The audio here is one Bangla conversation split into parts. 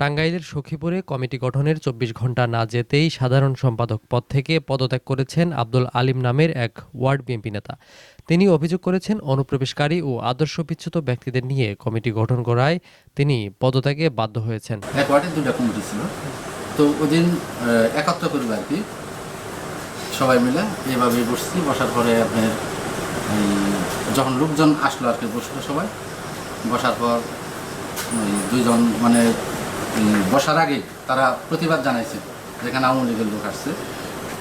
টাঙ্গাইলের সখীপুরে কমিটি গঠনের চব্বিশ ঘণ্টা না যেতেই সাধারণ সম্পাদক পদ থেকে পদত্যাগ করেছেন আব্দুল আলিম নামের এক ওয়ার্ড বিএনপি নেতা। তিনি অভিযোগ করেছেন, অনুপ্রবেশকারী ও আদর্শ বিচ্যুত ব্যক্তিদের নিয়ে কমিটি গঠন করায় তিনি পদত্যাগে বাধ্য হয়েছেন। এক ওয়ার্ডে দুটা কমিটি ছিল। তো ওদিন একত্র করবে আর কি। সবাই মিলে এইভাবে বসছি। বসার পরে আপনার যখন লোকজন আসলো আর কি বসল সবাই, বসার পর দুইজন মানে বসার আগে তারা প্রতিবাদ জানাইছে, যেখানে আওয়ামী লীগের লোক আসছে।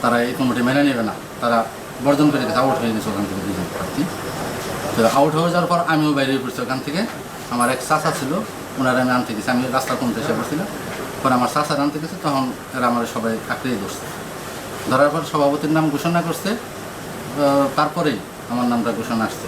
তারা এই কমিটি মেনে নেবে না। তারা বর্জন করে গেছে আউট হয়ে গেছে ওখান থেকে দুজন প্রার্থী। তো আউট হয়ে যাওয়ার পর আমিও বাইরে পড়ছি ওখান থেকে। আমার এক চাচা ছিল, ওনার আমি আনতে গেছি। আমি রাস্তার কোনতে এসে পড়ছিলাম। পরে আমার চাচার আনতে গেছে, তখন এরা আমার সবাই আঁকড়েই ধরছে। ধরার পর সভাপতির নাম ঘোষণা করছে। তারপরেই আমার নামটা ঘোষণা আসছে।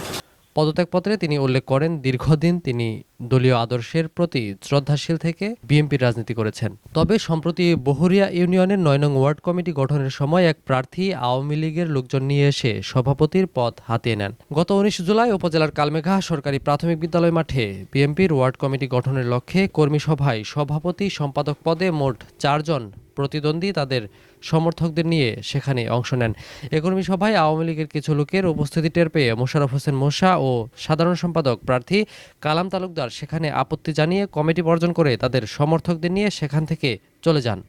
পদত্যাগপত্রে তিনি উল্লেখ করেন, দীর্ঘদিন তিনি দলীয় আদর্শের প্রতি শ্রদ্ধাশীল থেকে বিএনপির রাজনীতি করেছেন। তবে সম্প্রতি বহুরিয়া ইউনিয়নের নয় নং ওয়ার্ড কমিটি গঠনের সময় এক প্রার্থী আওয়ামী লীগের লোকজন নিয়ে এসে সভাপতির পদ হাতিয়ে নেন। গত উনিশ জুলাই উপজেলার কালমেঘা সরকারি প্রাথমিক বিদ্যালয় মাঠে বিএনপির ওয়ার্ড কমিটি গঠনের লক্ষ্যে কর্মী সভায় সভাপতি সম্পাদক পদে মোট চারজন প্রতিদ্বন্দ্বী তাদের সমর্থকদের নিয়ে সেখানে অংশ নেন। এ কর্মী সভায় আওয়ামী লীগের কিছু লোকের উপস্থিতি টের পেয়ে মোশাররফ হোসেন মোশা ও সাধারণ সম্পাদক প্রার্থী কালাম তালুকদার সেখানে আপত্তি জানিয়ে কমিটি বর্জন করে তাদের সমর্থকদের নিয়ে সেখান থেকে চলে যান।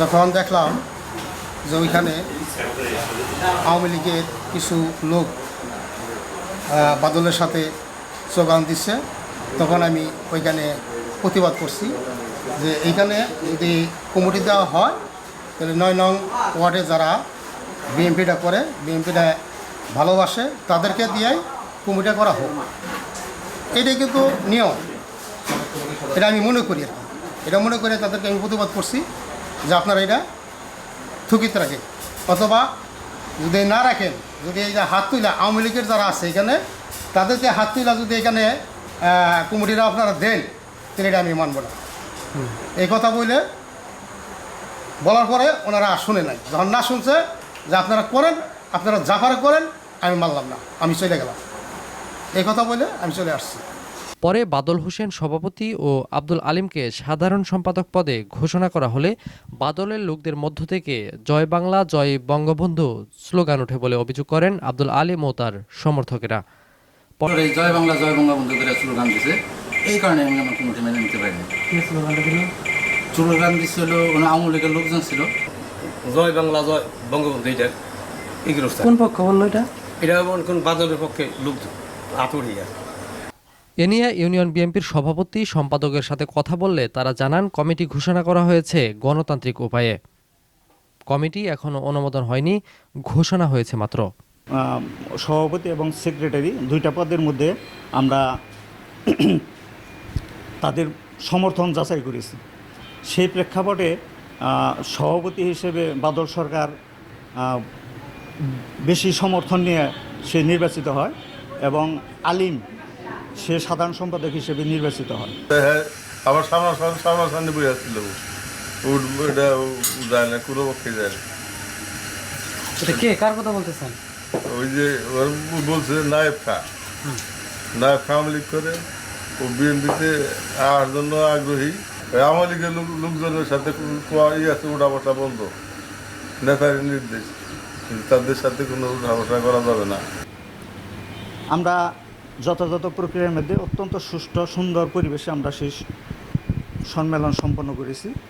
যখন দেখলাম যে ওইখানে আওয়ামী লীগের কিছু লোক বাদলের সাথে স্লোগান দিচ্ছে, তখন আমি ওইখানে প্রতিবাদ করছি যে এইখানে যদি কমিটি দেওয়া হয়, তাহলে নয় নং ওয়ার্ডে যারা বিএমপিটা করে বিএমপিটা ভালোবাসে, তাদেরকে দিয়েই কমিটি করা হোক। এটাই কিন্তু নিয়ম। এটা আমি মনে করি আর এটা মনে করে তাদেরকে আমি প্রতিবাদ করছি যে আপনারা এটা স্থগিত রাখেন। অথবা যদি না রাখেন যদি এই যে হাত তুলা আওয়ামী লীগের যারা আছে এখানে তাদেরকে হাত তুলা যদি এখানে কমিটিরা আপনারা দেন তাহলে এটা আমি মানব না। এই কথা বলে বলার পরে ওনারা শুনে নাই। যখন না শুনছে যে আপনারা করেন আপনারা জাফার করেন আমি মানলাম না। আমি চলে গেলাম। এই কথা বলে আমি চলে আসছি। পরে বাদল হোসেন সভাপতি ও আব্দুল আলিমকে সাধারণ সম্পাদক পদে ঘোষণা করা হলে বাদলের লোকদের মধ্য থেকে জয় বাংলা জয় বঙ্গবন্ধু স্লোগান ওঠে বলে অভিযোগ করেন আব্দুল আলিম ও তার সমর্থকেরা। পরে জয় বাংলা জয় বঙ্গবন্ধু করে স্লোগান দিছে। এই কারণে আমি আমার কমিটি মেনে নিতে পারিনি। স্লোগান দিছিল ওনা আওয়ামী লীগের লোকজন ছিল। জয় বাংলা জয় বঙ্গবন্ধু এটা কোন পক্ষ বলল এটা? এটা কোন বাদলের পক্ষে লোক আতুরিয়া। এ নিয়ে ইউনিয়ন বিএনপির সভাপতি সম্পাদকের সাথে কথা বললে তারা জানান কমিটি ঘোষণা করা হয়েছে গণতান্ত্রিক উপায়ে। কমিটি এখনও অনুমোদন হয়নি ঘোষণা হয়েছে মাত্র। সভাপতি এবং সেক্রেটারি দুইটা পদের মধ্যে আমরা তাদের সমর্থন যাচাই করেছি। সেই প্রেক্ষাপটে সভাপতি হিসেবে বাদল সরকার বেশি সমর্থন নিয়ে সে নির্বাচিত হয়। এবং আলিম সে সাধারণ সম্পাদক হিসেবে নির্বাচিত হয়। হ্যাঁ আবার সামনা সামনাসামনি বই আসছিল এটা যায় না কোনো পক্ষে যায় না। এটা কে কার কথা বলতেছেন? ওই যে ওর বলছে নায়েব খা। নায়েব খা আওয়ামী লীগ করে। ও বিএনপিতে জন্য আগ্রহী। আওয়ামী লীগের লোক লোকজনের সাথে আছে উঠা বসা বন্ধ। নেতার নির্দেশ। কিন্তু তাদের সাথে কোনো উঠা বসা করা যাবে না। আমরা যথাযথ প্রক্রিয়ার মধ্যে অত্যন্ত সুষ্ঠু সুন্দর পরিবেশে আমরা সেই সম্মেলন সম্পন্ন করেছি।